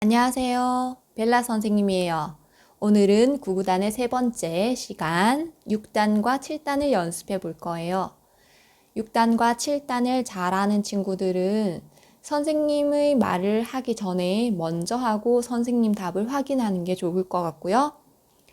안녕하세요. 벨라 선생님이에요. 오늘은 구구단의 세 번째 시간 6단과 7단을 연습해 볼 거예요. 6단과 7단을 잘하는 친구들은 선생님의 말을 하기 전에 먼저 하고 선생님 답을 확인하는 게 좋을 것 같고요.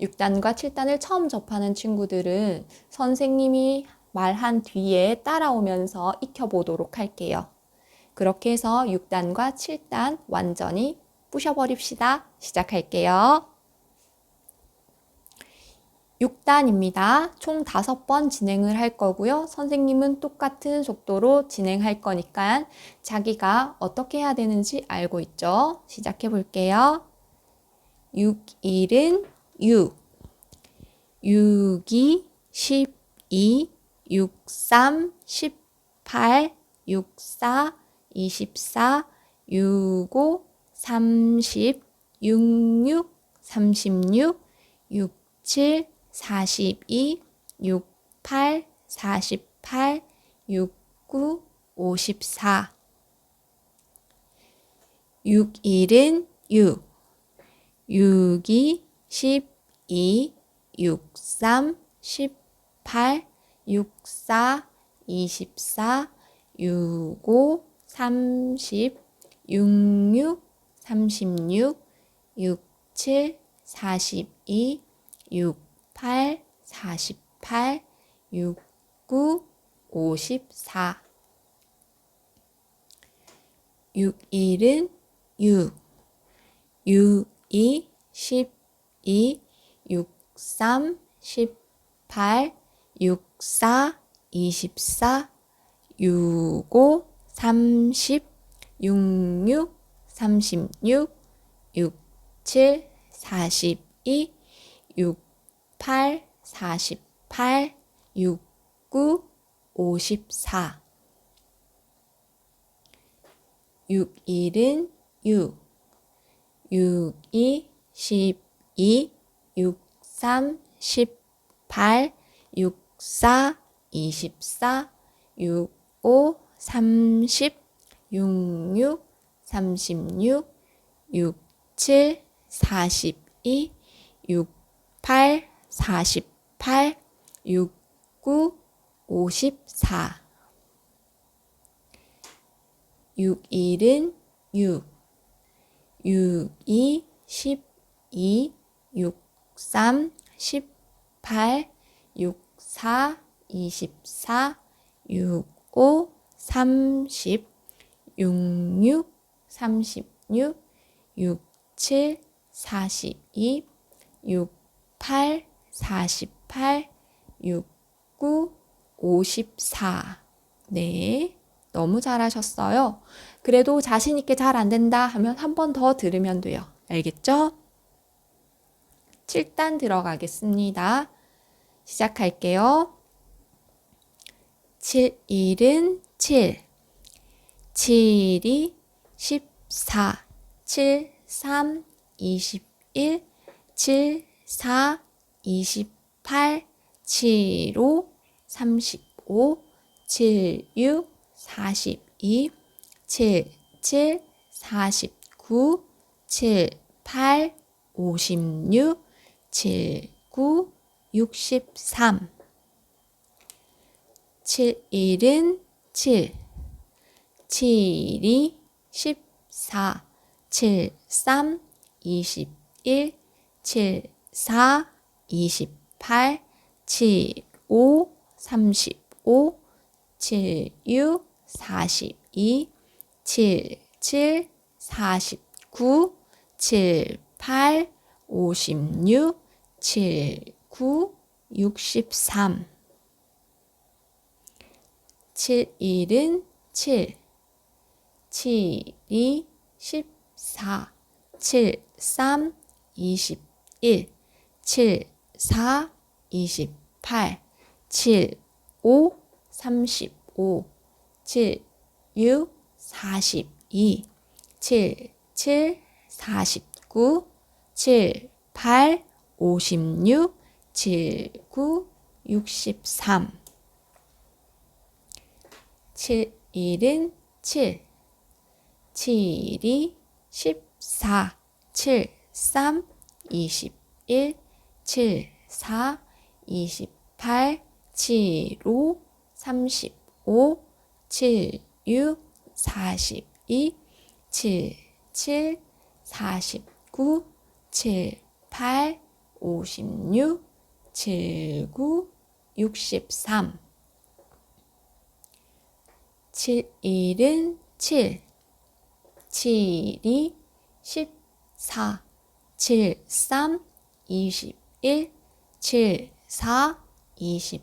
6단과 7단을 처음 접하는 친구들은 선생님이 말한 뒤에 따라오면서 익혀보도록 할게요. 그렇게 해서 6단과 7단 완전히 부셔버립시다. 시작할게요. 6단입니다. 총 5번 진행을 할 거고요. 선생님은 똑같은 속도로 진행할 거니까 자기가 어떻게 해야 되는지 알고 있죠? 시작해 볼게요. 6, 1은 6, 6이 12, 6, 3, 18, 6, 4, 24, 6, 5, 30, 66, 36, 67, 42, 68, 48, 69, 54. 61은 6, 6이 12, 63, 18, 64, 24, 65, 30, 66, 36, 67, 42, 68, 48, 69, 54. 61은 6, 62, 12, 63, 18, 64, 24, 65, 30, 66, 36, 67, 42, 68, 48, 69, 54. 61은 6, 62, 12, 63, 18, 64, 24, 65, 30, 66, 36, 67, 42, 68, 48, 69, 54. 61은 6, 62, 12, 63, 18, 64, 24, 65, 30, 66, 36, 67, 42, 68, 48, 69, 54. 네. 너무 잘하셨어요. 그래도 자신있게 잘 안 된다 하면 한 번 더 들으면 돼요. 알겠죠? 7단 들어가겠습니다. 시작할게요. 7, 1은 7. 7이 14, 7, 3, 21, 7, 4, 28, 7, 5, 35, 7, 6, 42, 7, 7, 49, 7, 8, 56, 7, 9, 63. 7, 1은 7, 7이 14, 7, 3, 21, 7, 4, 28, 7, 5, 35, 7, 6, 42, 7, 7, 49, 7, 8, 56, 7, 9, 63. 7, 1은 7, 7이 14, 7, 3, 21, 7, 4, 28, 7, 5, 35, 7, 6, 42, 7, 7, 49, 7, 8, 56, 7, 9, 63. 7, 1은 7, 7이 4, 7, 3, 21, 7, 4, 28, 7, 5, 35, 7, 6, 42, 7, 7, 49, 7, 8, 56, 7, 9, 63. 7, 1은 7, 7이 14, 7, 3, 21, 7, 4, 28,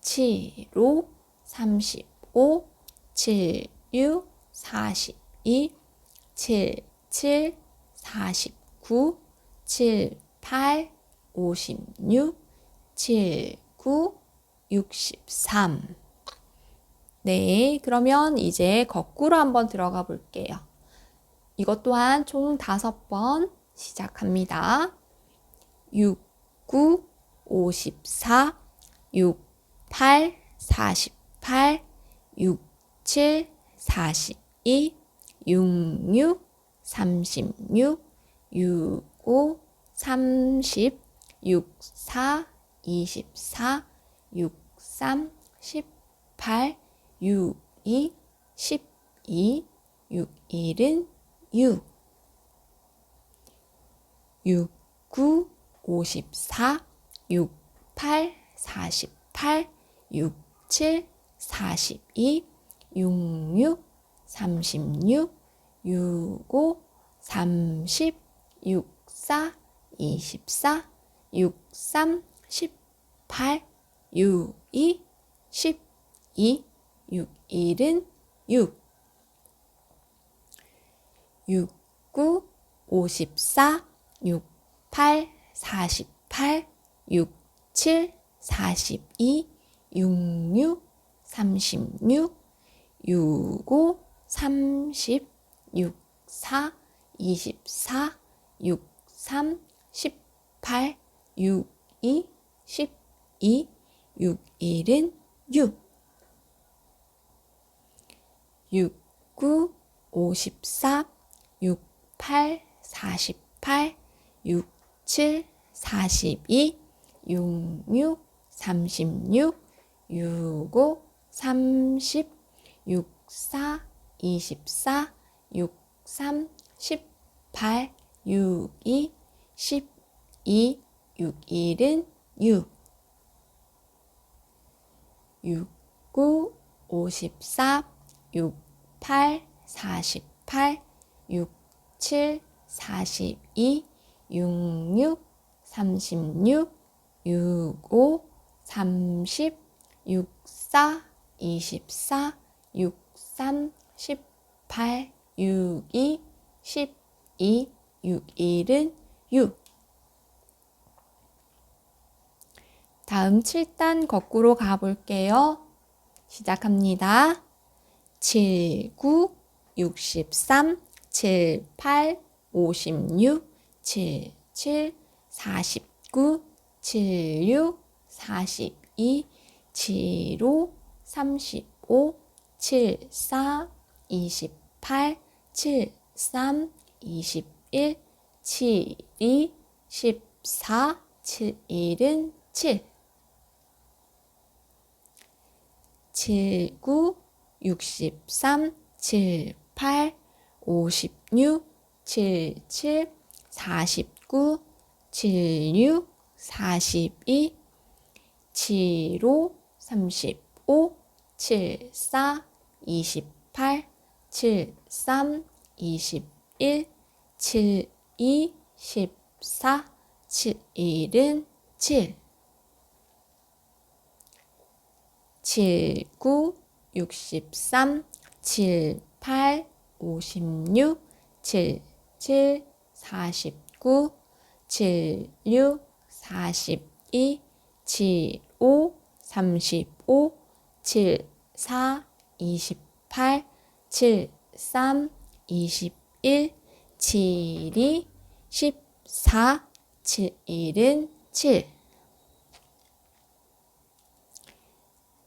7, 5, 35, 7, 6, 42, 7, 7, 49, 7, 8, 56, 7, 9, 63. 네, 그러면 이제 거꾸로 한번 들어가 볼게요. 이것 또한 총 다섯 번 시작합니다. 6, 9, 54, 6, 8, 48, 6, 7, 42, 6, 6, 36, 6, 5, 30, 6, 4, 24, 6, 3, 18, 6, 2, 12, 6, 1은 6, 6, 9, 54, 6, 8, 48, 6, 7, 42, 6, 6, 36, 6, 5, 30, 6, 4, 24, 6, 3, 18, 6, 2, 12, 6, 1은 6, 6, 9, 54, 6, 8, 48, 6, 7, 42, 6, 6, 36, 6, 5, 30, 6, 4, 24, 6, 3, 18, 6, 2, 12, 6, 1은 6. 6, 9, 54, 6, 8, 48, 6, 7, 42, 6, 6, 36, 6, 5, 30, 6, 4, 24, 6, 3, 18, 6, 2, 12, 6, 1은 6. 6, 9, 54, 6, 8, 48, 6, 7, 42, 6, 6, 36, 6, 5, 30, 6, 4, 24, 6, 3, 18, 6, 2, 12, 6, 1은 6. 다음 7단 거꾸로 가볼게요. 시작합니다. 7, 9, 63, 7, 8, 56, 7, 7, 49, 7, 6, 42, 7, 5, 35, 7, 4, 28, 7, 3, 21, 7, 2, 14, 7, 1은 7. 7, 9, 63, 7, 8, 56, 7, 7, 49, 7, 6, 42, 7, 5, 35, 7, 4, 28, 7, 3, 21, 7, 2, 14, 7, 1은 7. 7, 9, 63, 7, 8, 56, 7, 7, 49, 7, 6, 42, 7, 5, 35, 7, 4, 28, 7, 3, 21, 7, 2, 14, 7, 1은 7.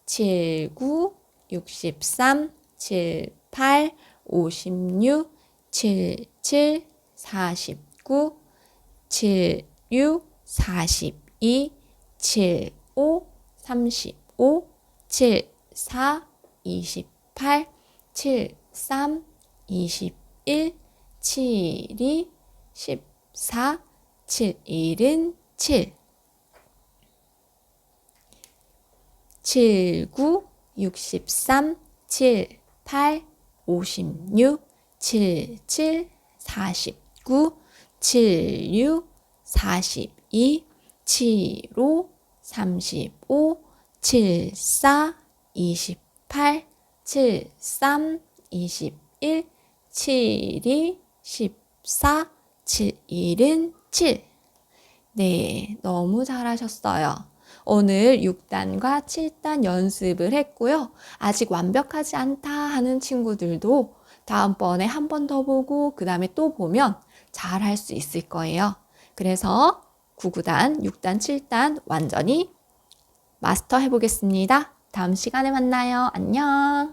7, 9, 63, 7, 8, 56, 7, 7, 49, 7, 6, 42, 7, 5, 35, 7, 4, 28, 7, 3, 21, 7, 2, 14, 7, 1은 7. 7, 9, 63, 7, 8, 56, 7, 7, 49, 7, 6, 42, 7, 5, 35, 7, 4, 28, 7, 3, 21, 7, 2, 14, 7, 1은 7. 네, 너무 잘하셨어요. 오늘 6단과 7단 연습을 했고요. 아직 완벽하지 않다 하는 친구들도 다음번에 한 번 더 보고 그 다음에 또 보면 잘 할 수 있을 거예요. 그래서 9, 9단, 6단, 7단 완전히 마스터 해보겠습니다. 다음 시간에 만나요. 안녕.